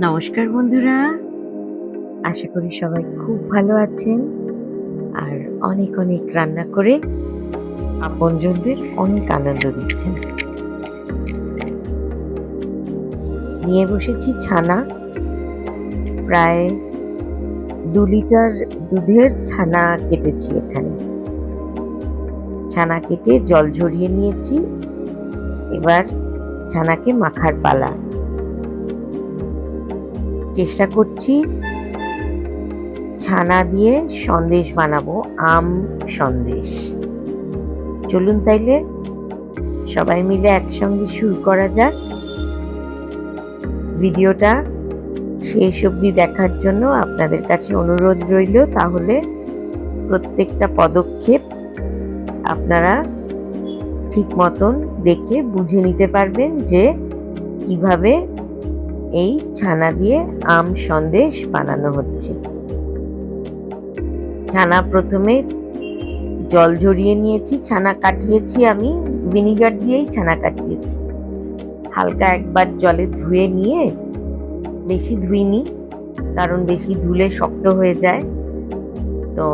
নমস্কার বন্ধুরা। আশা করি সবাই খুব ভালো আছেন আর অনেক অনেক রান্না করে আপনজনদের অনেক আনন্দ দিচ্ছেন। নিয়ে বসেছি ছানা। প্রায় দু লিটার দুধের ছানা কেটেছি এখানে। ছানা কেটে জল ঝরিয়ে নিয়েছি। এবার ছানাকে মাখার পালা। চেষ্টা করছি। ছানা দিয়ে সন্দেশ বানাবো, আম সন্দেশ। চলুন তাইলে সবাই মিলে একসঙ্গে শুরু করা যাক। ভিডিওটা শেষ অবধি দেখার জন্য আপনাদের কাছে অনুরোধ রইল, তাহলে প্রত্যেকটা পদক্ষেপ আপনারা ঠিক মতন দেখে বুঝে নিতে পারবেন যে কীভাবে এই ছানা দিয়ে আম সন্দেশ বানানো হচ্ছে। ছানা প্রথমে জল ঝরিয়ে নিয়েছি, ছানা কাটিয়েছি আমি, ভিনিগার দিয়েই ছানা কাটিয়েছি। হালকা একবার জলে ধুয়ে নিয়ে বেশি ধুইনি, কারণ বেশি ধুলে শক্ত হয়ে যায়। তো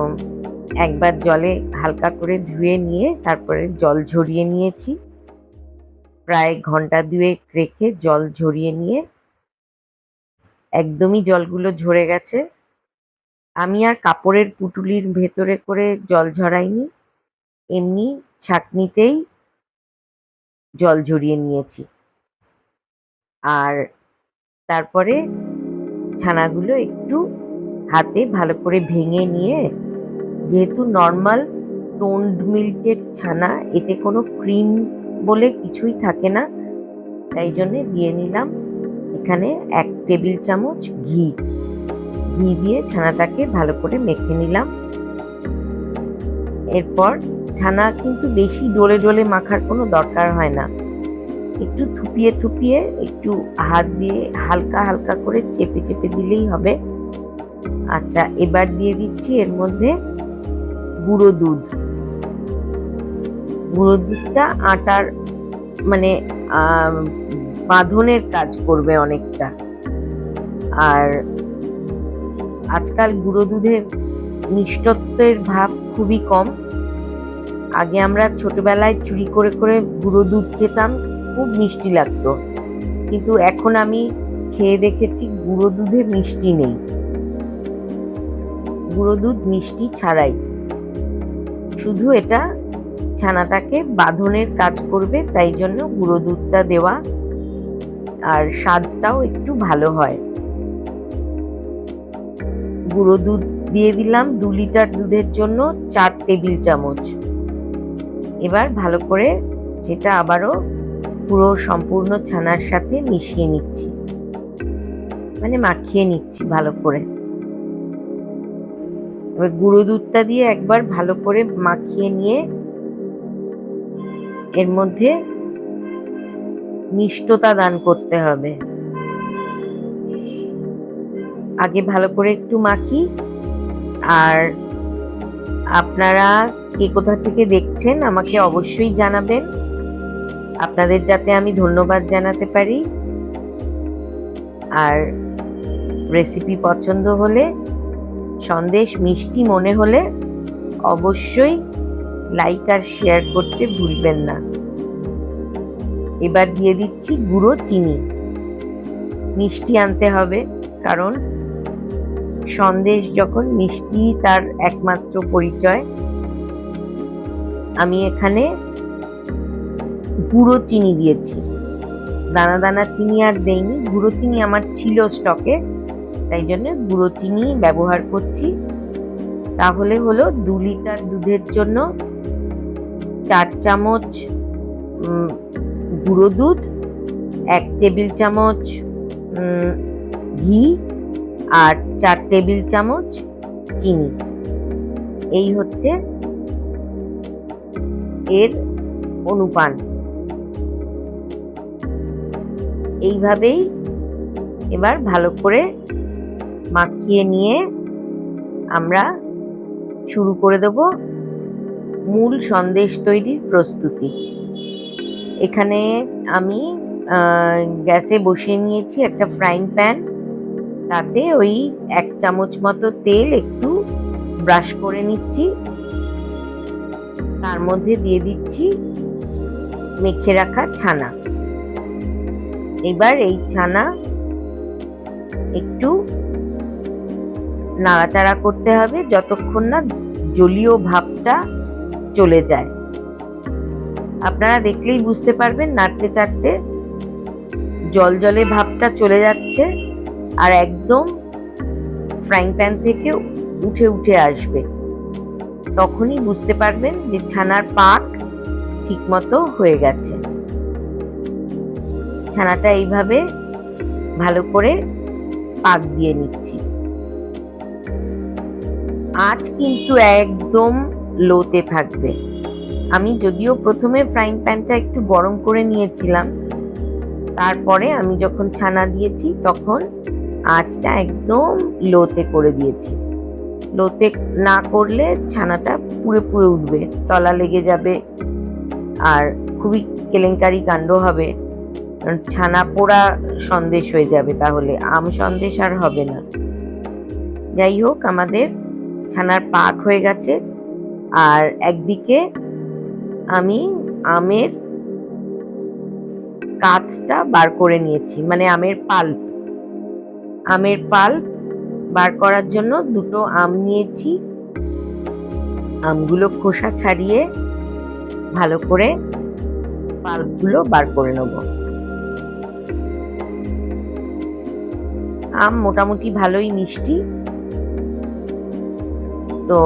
একবার জলে হালকা করে ধুয়ে নিয়ে তারপরে জল ঝরিয়ে নিয়েছি। প্রায় ঘণ্টা দুয়েক রেখে জল ঝরিয়ে নিয়ে একদমই জলগুলো ঝরে গেছে। আমি আর কাপড়ের পুটুলির ভেতরে করে জল ঝরাইনি, এমনি ছাঁকনিতেই জল ঝরিয়ে নিয়েছি। আর তারপরে ছানাগুলো একটু হাতে ভালো করে ভেঙে নিয়ে, যেহেতু নর্মাল টোন্ড মিল্কের ছানা, এতে কোনো ক্রিম বলে কিছুই থাকে না, তাই জন্যে দিয়ে নিলাম। এখানে এক টেবিল চামচ ঘি। ঘি দিয়ে ছানাটাকে ভালো করে মেখে নিলাম। এরপর ছানা কিন্তু বেশি ডোলে ডোলে মাখার কোনো দরকার হয় না। একটু থুপিয়ে থুপিয়ে একটু হাত দিয়ে হালকা হালকা করে চেপে চেপে দিলেই হবে। আচ্ছা এবার দিয়ে দিচ্ছি এর মধ্যে গুঁড়ো দুধ। গুঁড়ো দুধটা আটার মানে বাঁধনের কাজ করবে অনেকটা। আর আজকাল গুঁড়ো দুধের মিষ্টত্বের ভাব খুবই কম। আগে আমরা ছোটবেলায় চুরি করে করে গুঁড়ো দুধ খেতাম, খুব মিষ্টি লাগতো। কিন্তু এখন আমি খেয়ে দেখেছি গুঁড়ো দুধে মিষ্টি নেই। গুঁড়ো দুধ মিষ্টি ছাড়াই। শুধু এটা ছানাটাকে বাঁধনের কাজ করবে, তাই জন্য গুঁড়ো দুধটা দেওয়া আর স্বাদটাও একটু ভালো হয়। গুঁড়ো দুধ দিয়ে দিলাম দু লিটার দুধের জন্য চার টেবিল চামচ। এবার ভালো করে সেটা আবারও পুরো সম্পূর্ণ ছানার সাথে মিশিয়ে নিচ্ছি। মানে মাখিয়ে নিচ্ছি ভালো করে। এবার গুঁড়ো দুধটা দিয়ে একবার ভালো করে মাখিয়ে নিয়ে এর মধ্যে মিষ্টতা দান করতে হবে। আগে ভালো করে একটু মাখি। আর আপনারা কে কোথা থেকে দেখছেন আমাকে অবশ্যই জানাবেন। আপনাদের যাতে আমি ধন্যবাদ জানাতে পারি। আর রেসিপি পছন্দ হলে, সন্দেশ মিষ্টি মনে হলে অবশ্যই লাইক আর শেয়ার করতে ভুলবেন না। এবার দিয়ে দিচ্ছি গুঁড়ো চিনি। মিষ্টি আনতে হবে, কারণ সন্দেশ যখন মিষ্টি তার একমাত্র পরিচয়। আমি এখানে গুঁড়ো চিনি দিয়েছি। দানা দানা চিনি আর দেইনি, গুঁড়ো চিনি আমার ছিল স্টকে, তাই জন্য গুঁড়ো চিনি ব্যবহার করছি। তাহলে হলো দু লিটার দুধের জন্য চার চামচ গুঁড়ো দুধ, এক টেবিল চামচ ঘি আর চার টেবিল চামচ চিনি। এই হচ্ছে এর অনুপান। এইভাবেই এবার ভালো করে মাখিয়ে নিয়ে আমরা শুরু করে দেব মূল সন্দেশ তৈরির প্রস্তুতি। এখানে আমি গ্যাসে বসিয়ে নিয়েছি একটা ফ্রাইং প্যান তাতে ওই এক চামচ মতো তেল একটু ব্রাশ করে নিচ্ছি। তার মধ্যে দিয়ে দিচ্ছি মেখে রাখা ছানা। এবার এই ছানা একটু নাড়াচাড়া করতে হবে, যতক্ষণ না জলীয় ভাবটা চলে যায়। আপনারা দেখলেই বুঝতে পারবেন নাড়তে চাড়তে জল জলে ভাবটা চলে যাচ্ছে আর একদম ফ্রাইং প্যান থেকে উঠে উঠে আসবে। তখনই বুঝতে পারবেন যে ছানার পাক ঠিকমতো হয়ে গেছে। ছানাটা এইভাবে ভালো করে পাক দিয়ে নিচ্ছি। আজ কিন্তু একদম লোতে থাকবে। আমি যদিও প্রথমে ফ্রাইং প্যানটা একটু গরম করে নিয়েছিলাম। তারপরে আমি যখন ছানা দিয়েছি, তখন আঁচটা একদম লোতে করে দিয়েছি। লোতে না করলে ছানাটা পুড়ে পুড়ে উঠবে, তলা লেগে যাবে আর খুবই কেলেঙ্কারি কাণ্ড হবে। ছানা পোড়া সন্দেশ হয়ে যাবে তাহলে, আম সন্দেশ আর হবে না। যাই হোক, আমাদের ছানার পাক হয়ে গেছে। আর একদিকে আমি আমের কাঠটা বার করে নিয়েছি মানে আমের পাল্প। আমের পাল্প বার করার জন্য দুটো আম নিয়েছি। আমগুলো খোসা ছাড়িয়ে ভালো করে পাল্পগুলো বার করে নেব। আম মোটামুটি ভালোই মিষ্টি। তো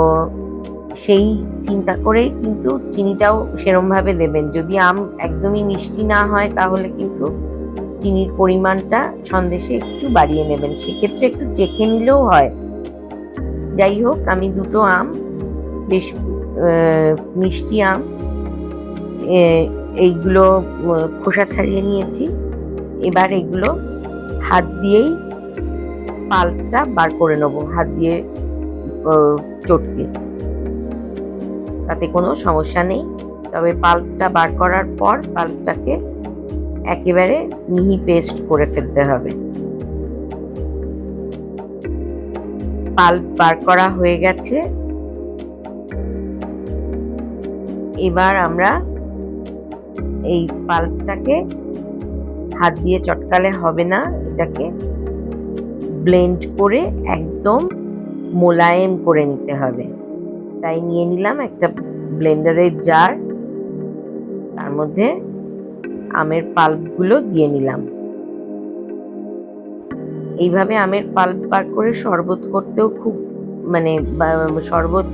সেই চিন্তা করেই কিন্তু চিনিটাও সেরম ভাবে দেবেন। যদি আম একদমই মিষ্টি না হয়, তাহলে কিন্তু চিনির পরিমাণটা সন্দেশে একটু বাড়িয়ে নেবেন। সেক্ষেত্রে একটু চেখে নিলেও হয়। যাই হোক, আমি দুটো আম, বেশ মিষ্টি আম এইগুলো খোসা ছাড়িয়ে নিয়েছি। এবার এগুলো হাত দিয়েই পাল্পটা বার করে নেব, হাত দিয়ে চটকে। তাতে কোনো সমস্যা নেই। তবে পাল্পটা বার করার পর পাল্পটাকে একেবারে মিহি পেস্ট করে ফেলতে হবে। পাল্প বার করা হয়ে গেছে। এবার আমরা এই পাল্পটাকে হাত দিয়ে চটকালে হবে না, এটাকে ব্লেন্ড করে একদম মোলায়েম করে নিতে হবে। তাই নিয়ে নিলাম একটা ব্লেন্ডারের জার। তার মধ্যে আমের পাল্পগুলো দিয়ে নিলাম। এইভাবে আমের পাল্প বার করে শরবত করতেও খুব মানে শরবত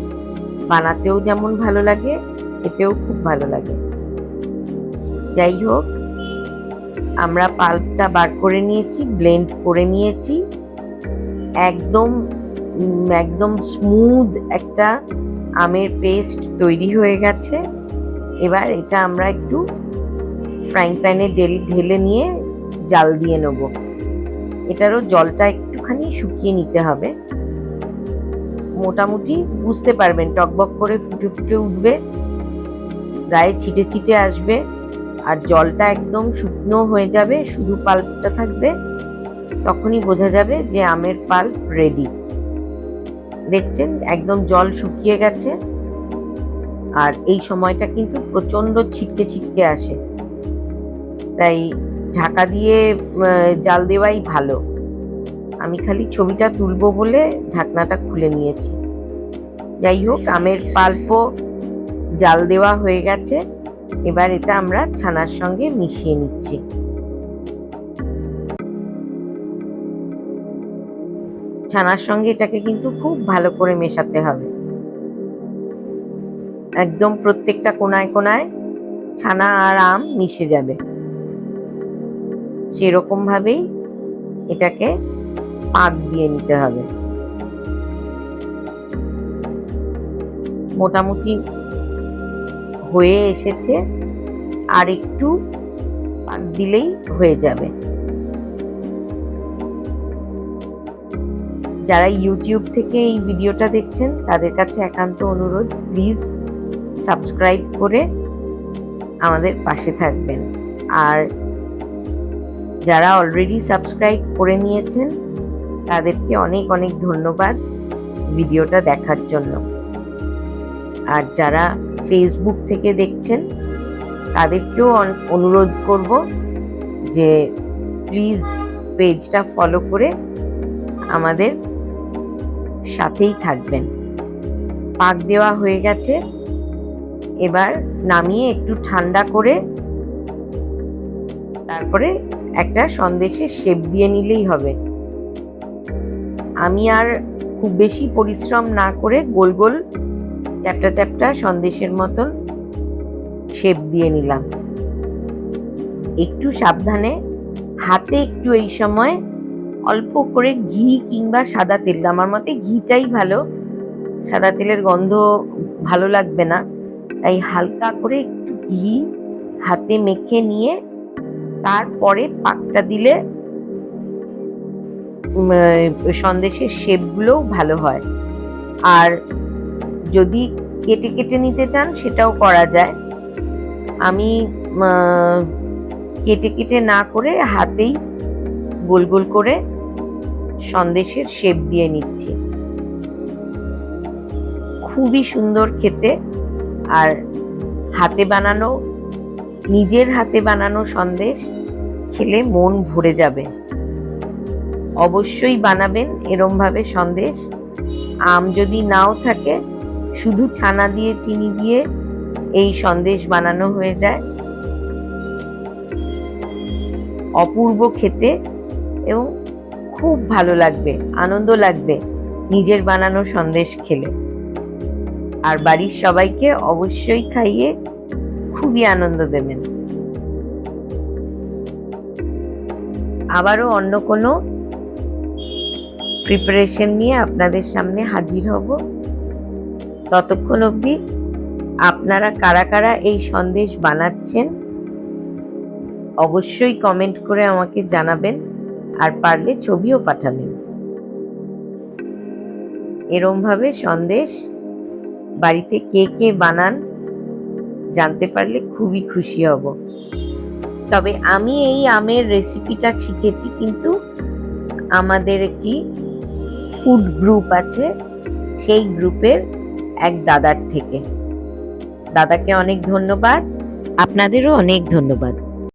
বানাতেও যেমন ভালো লাগে এতেও খুব ভালো লাগে। যাই হোক, আমরা পাল্পটা বার করে নিয়েছি, ব্লেন্ড করে নিয়েছি। একদম একদম স্মুথ একটা আমের পেস্ট তৈরি হয়ে গেছে। এবার এটা আমরা একটু ফ্রাইং প্যানে ঢেলে নিয়ে জাল দিয়ে নেব। এটারও জলটা একটুখানি শুকিয়ে নিতে হবে। মোটামুটি বুঝতে পারবেন, টকবক করে ফুটে ফুটে উঠবে, গায়ে ছিটে ছিটে আসবে, আর জলটা একদম শুকনো হয়ে যাবে, শুধু পাল্পটা থাকবে, তখনই বোঝা যাবে যে আমের পাল্প রেডি দেখছেন, একদম জল শুকিয়ে গেছে। আর এই সময়টা কিন্তু প্রচণ্ড ছিটকে ছিটকে আসে। তাই ঢাকা দিয়ে জাল দেওয়াই ভালো। আমি খালি ছবিটা তুলবো বলে ঢাকনাটা খুলে নিয়েছি। যাই হোক, আমের পাল্প জাল দেওয়া হয়ে গেছে। এবার এটা আমরা ছানার সঙ্গে মিশিয়ে নিচ্ছি। ছানার সঙ্গে এটাকে কিন্তু খুব ভালো করে মেশাতে হবে। একদম প্রত্যেকটা কোনায় কোনায় ছানা আর আম মিশে যাবে। সেরকম ভাবেই এটাকে পাক দিয়ে নিতে হবে। মোটামুটি হয়ে এসেছে, আর একটু পাক দিলেই হয়ে যাবে। যারা ইউটিউব থেকে এই ভিডিওটা দেখছেন, তাদের কাছে একান্ত অনুরোধ প্লিজ সাবস্ক্রাইব করে আমাদের পাশে থাকবেন। আর যারা অলরেডি সাবস্ক্রাইব করে নিয়েছেন, তাদেরকে অনেক অনেক ধন্যবাদ ভিডিওটা দেখার জন্য। আর যারা ফেসবুক থেকে দেখছেন, তাদেরকেও অন- অনুরোধ করব যে প্লিজ পেজটা ফলো করে আমাদের সাথেই থাকবেন। পাক দেওয়া হয়ে গেছে। এবার নামিয়ে একটু ঠান্ডা করে তারপরে একটা সন্দেশের শেপ দিয়ে নিলেই হবে। আমি আর খুব বেশি পরিশ্রম না করে গোল গোল চ্যাপটা চ্যাপটা সন্দেশের মতন শেপ দিয়ে নিলাম। একটু সাবধানে, হাতে একটু এই সময় অল্প করে ঘি কিংবা সাদা তেল। আমার মতে ঘিটাই ভালো। সাদা তেলের গন্ধ ভালো লাগবে না। তাই হালকা করে একটু ঘি হাতে মেখে নিয়ে তারপরে পাকটা দিলে সন্দেশের শেপগুলোও ভালো হয়। আর যদি কেটে কেটে নিতে চান, সেটাও করা যায়। আমি কেটে কেটে না করে হাতেই গোল গোল করে সন্দেশের শেপ দিয়ে নিচ্ছি। খুবই সুন্দর খেতে আর হাতে বানানো, নিজের হাতে বানানো সন্দেশ খেলে মন ভরে যাবে। অবশ্যই বানাবেন এরম ভাবে সন্দেশ। আম যদি নাও থাকে, শুধু ছানা দিয়ে, চিনি দিয়ে এই সন্দেশ বানানো হয়ে যায়। অপূর্ব খেতে এবং খুব ভালো লাগবে, আনন্দ লাগবে নিজের বানানো সন্দেশ খেলে। আর বাড়ির সবাইকে অবশ্যই খাইয়ে খুবই আনন্দ দেবেন। আবারও অন্য কোনো প্রিপারেশন নিয়ে আপনাদের সামনে হাজির হব। ততক্ষণ অবধি আপনারা কারা কারা এই সন্দেশ বানাচ্ছেন, অবশ্যই কমেন্ট করে আমাকে জানাবেন। আর পারলে ছবিও পাঠাবেন। এরম ভাবে সন্দেশ বাড়িতে কে কে বানান জানতে পারলে খুবই খুশি হব। তবে আমি এই আমের রেসিপিটা শিখেছি, কিন্তু আমাদের একটি ফুড গ্রুপ আছে, সেই গ্রুপের এক দাদার থেকে। দাদাকে অনেক ধন্যবাদ। আপনাদেরও অনেক ধন্যবাদ।